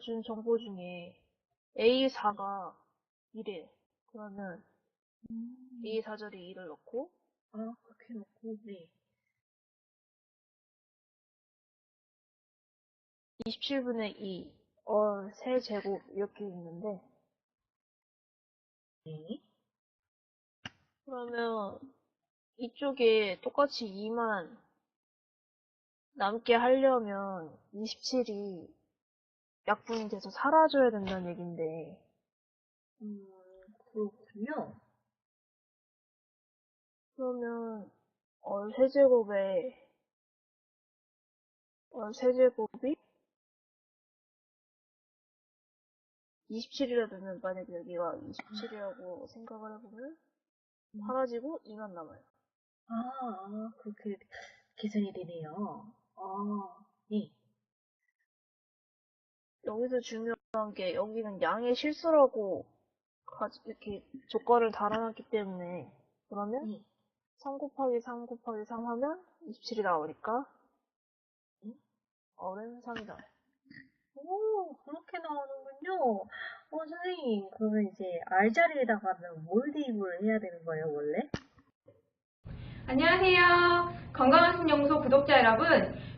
준 정보 중에 A4가 1이에요. 그러면 음. A4 자리에 2를 넣고 아, 그렇게 놓고, 네. 27분의 2, 어, 세 제곱 이렇게 있는데 네. 그러면 이쪽에 똑같이 2만 남게 하려면 27이 약분이 돼서 사라져야 된다는 얘긴데 음, 그렇군요. 그러면 어, 세제곱에 어, 세제곱이 27이라 되면 만약에 여기가 27이라고 생각을 해보면 음. 사라지고 2만 남아요. 아, 아, 그렇게 계산이 되네요. 아, 네. 여기서 중요한 게 여기는 양의 실수라고 가지- 이렇게 조건을 달아놨기 때문에 그러면 네. 3 곱하기 3 곱하기 3 하면 27이 나오니까 응? 어른 3이 나와요. 오, 그렇게 나오는군요. 어, 선생님, 그러면 이제 R 자리에다가는 뭘 대입을 해야 되는 거예요, 원래? 안녕하세요. 건강한 신연구소 구독자 여러분.